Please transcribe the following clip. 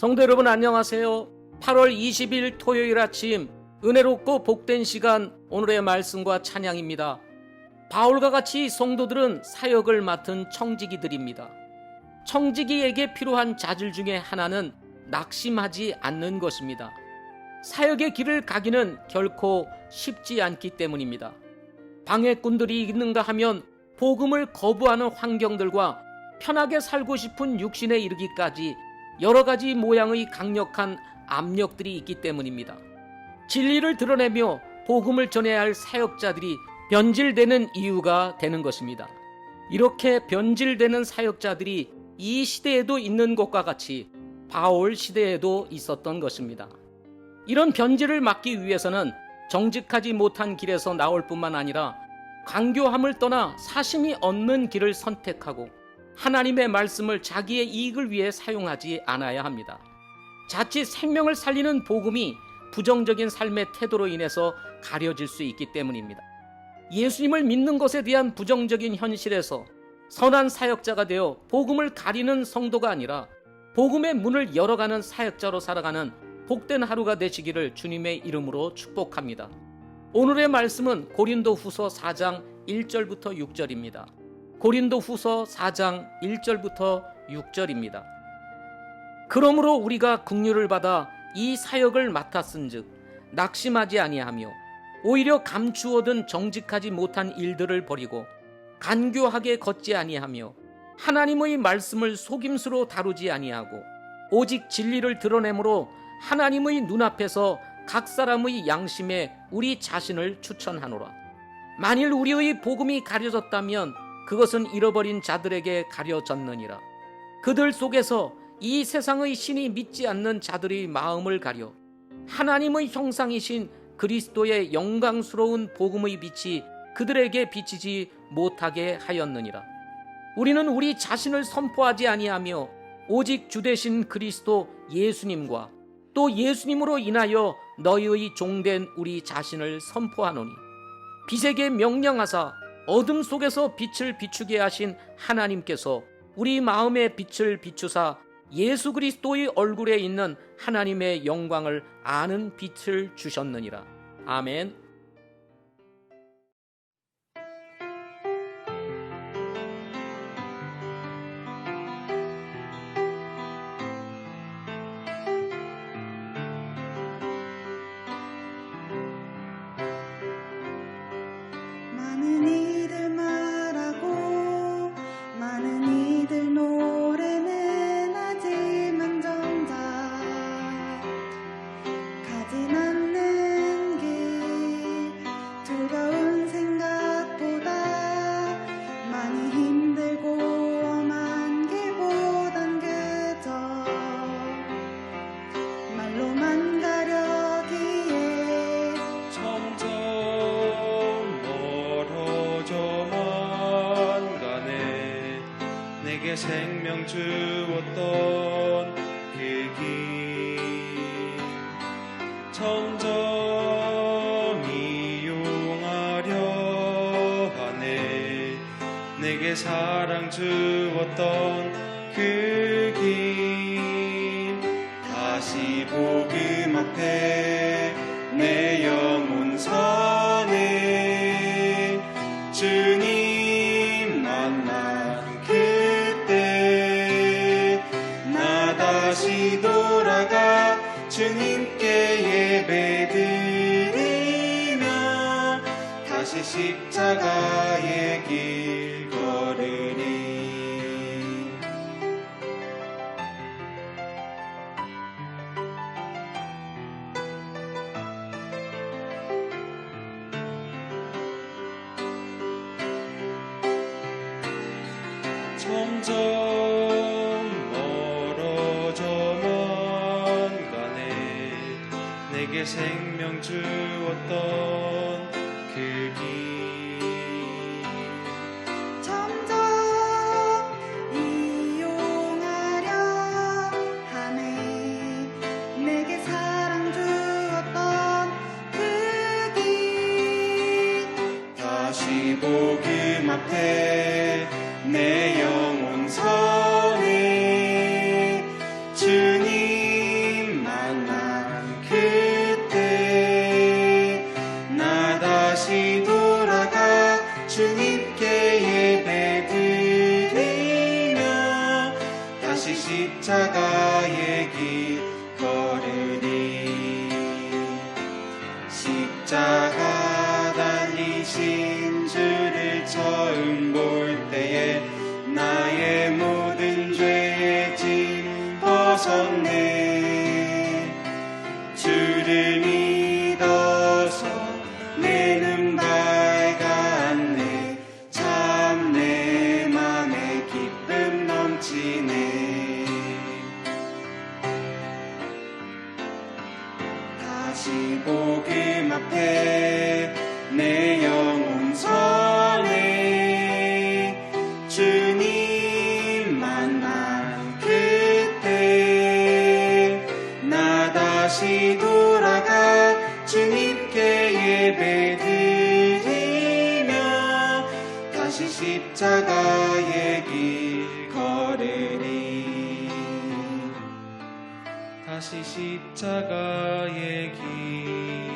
성도 여러분 안녕하세요. 8월 20일 토요일 아침 은혜롭고 복된 시간 오늘의 말씀과 찬양입니다. 바울과 같이 성도들은 사역을 맡은 청지기들입니다. 청지기에게 필요한 자질 중에 하나는 낙심하지 않는 것입니다. 사역의 길을 가기는 결코 쉽지 않기 때문입니다. 방해꾼들이 있는가 하면 복음을 거부하는 환경들과 편하게 살고 싶은 육신에 이르기까지 여러 가지 모양의 강력한 압력들이 있기 때문입니다. 진리를 드러내며 복음을 전해야 할 사역자들이 변질되는 이유가 되는 것입니다. 이렇게 변질되는 사역자들이 이 시대에도 있는 것과 같이 바울 시대에도 있었던 것입니다. 이런 변질을 막기 위해서는 정직하지 못한 길에서 나올 뿐만 아니라 강교함을 떠나 사심이 없는 길을 선택하고 하나님의 말씀을 자기의 이익을 위해 사용하지 않아야 합니다. 자칫 생명을 살리는 복음이 부정적인 삶의 태도로 인해서 가려질 수 있기 때문입니다. 예수님을 믿는 것에 대한 부정적인 현실에서 선한 사역자가 되어 복음을 가리는 성도가 아니라 복음의 문을 열어가는 사역자로 살아가는 복된 하루가 되시기를 주님의 이름으로 축복합니다. 오늘의 말씀은 고린도 후서 4장 1절부터 6절입니다. 고린도 후서 4장 1절부터 6절입니다. 그러므로 우리가 국류를 받아 이 사역을 맡았은 즉 낙심하지 아니하며 오히려 감추어둔 정직하지 못한 일들을 버리고 간교하게 걷지 아니하며 하나님의 말씀을 속임수로 다루지 아니하고 오직 진리를 드러내므로 하나님의 눈앞에서 각 사람의 양심에 우리 자신을 추천하노라. 만일 우리의 복음이 가려졌다면 그것은 잃어버린 자들에게 가려졌느니라. 그들 속에서 이 세상의 신이 믿지 않는 자들의 마음을 가려 하나님의 형상이신 그리스도의 영광스러운 복음의 빛이 그들에게 비치지 못하게 하였느니라. 우리는 우리 자신을 선포하지 아니하며 오직 주 되신 그리스도 예수님과 또 예수님으로 인하여 너희의 종된 우리 자신을 선포하노니 빛에게 명령하사 어둠 속에서 빛을 비추게 하신 하나님께서 우리 마음의 빛을 비추사 예수 그리스도의 얼굴에 있는 하나님의 영광을 아는 빛을 주셨느니라. 아멘. 많은 내게 생명 주었던 그 길. 점점 이용하려 하네. 내게 사랑 주었던 그 길. 다시 복음 앞에 내 영혼 선 십자가의 길 걸으리 점점 내게 생명 주었던 그 복음 앞에 내 영혼 선 달리신 주를 처음 볼 때에 나의 모든 죄의 짐 벗었네 예배 드리며 다시 십자가의 길 걸으리 다시 십자가의 길